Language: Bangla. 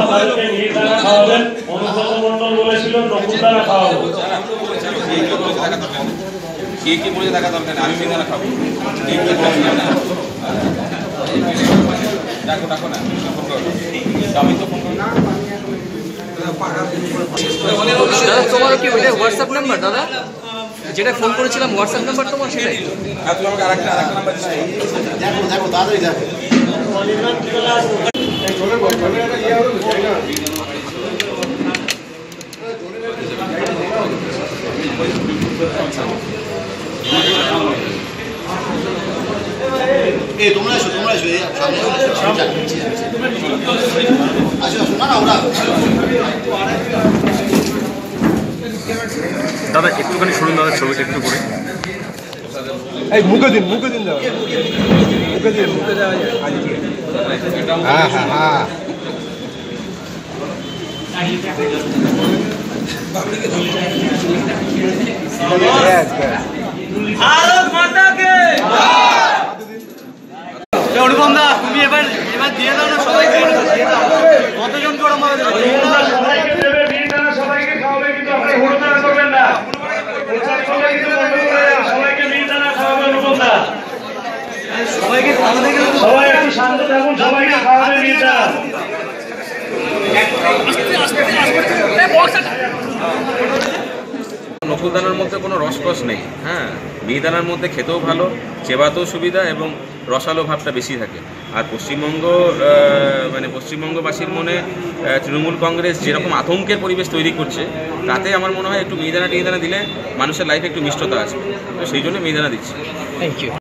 আপনাদেরকে খাওয়াবেন। মন্ডল বলেছিল খাওয়াবো। কে কি বলে দেখা দরকার? খাব। কে কি না। ডাকো ডাকো না। ফোন করো। আমি তো ফোন করো। তোমার কি ওইটা হোয়াটসঅ্যাপ নাম্বার দাদা? যেটা ফোন করেছিলাম হোয়াটসঅ্যাপ নাম্বার তোমার সেটাই। আর তুমি আমাকে আরেকটা আরেকটা নাম্বার দেখো দেখো তাড়াতাড়ি দেখো। এই তোমরা এসো তোমরা এসো আসো আসো না না, ওরা দাদা একটুখানি শুনুন দাদা ছবিটা একটু করে। এই মুখে দিন মুখে দিন দাও মুখে দিন মুখে দেওয়া যায়। হ্যাঁ হ্যাঁ হ্যাঁ। অনুপম দা তুমি এবার এবার দিয়ে দাও না সবাইকে। কতজন করে আমাদের অনুপদা সবাইকে দেবে মিহিদানা সবাইকে খাওয়াবে কিন্তু আপনি হুড়োদানা করবেন না প্রচার করলে কিন্তু বন্ধ করে দেন। সবাইকে মিহিদানা খাওয়াবে অনুপদা সবাইকে খাওয়াতে গেলে তো নকুলদানার মধ্যে কোনো রসকস নেই হ্যাঁ? মিহিদানার মধ্যে খেতেও ভালো, চেবাতেও সুবিধা এবং রসালো ভাবটা বেশি থাকে। আর পশ্চিমবঙ্গ মানে পশ্চিমবঙ্গবাসীর মনে তৃণমূল কংগ্রেস যেরকম আতঙ্কের পরিবেশ তৈরি করছে, তাতে আমার মনে হয় একটু মিহিদানা টিহিদানা দিলে মানুষের লাইফে একটু মিষ্টতা আসবে। তো সেই জন্য মিহিদানা দিচ্ছি। Thank you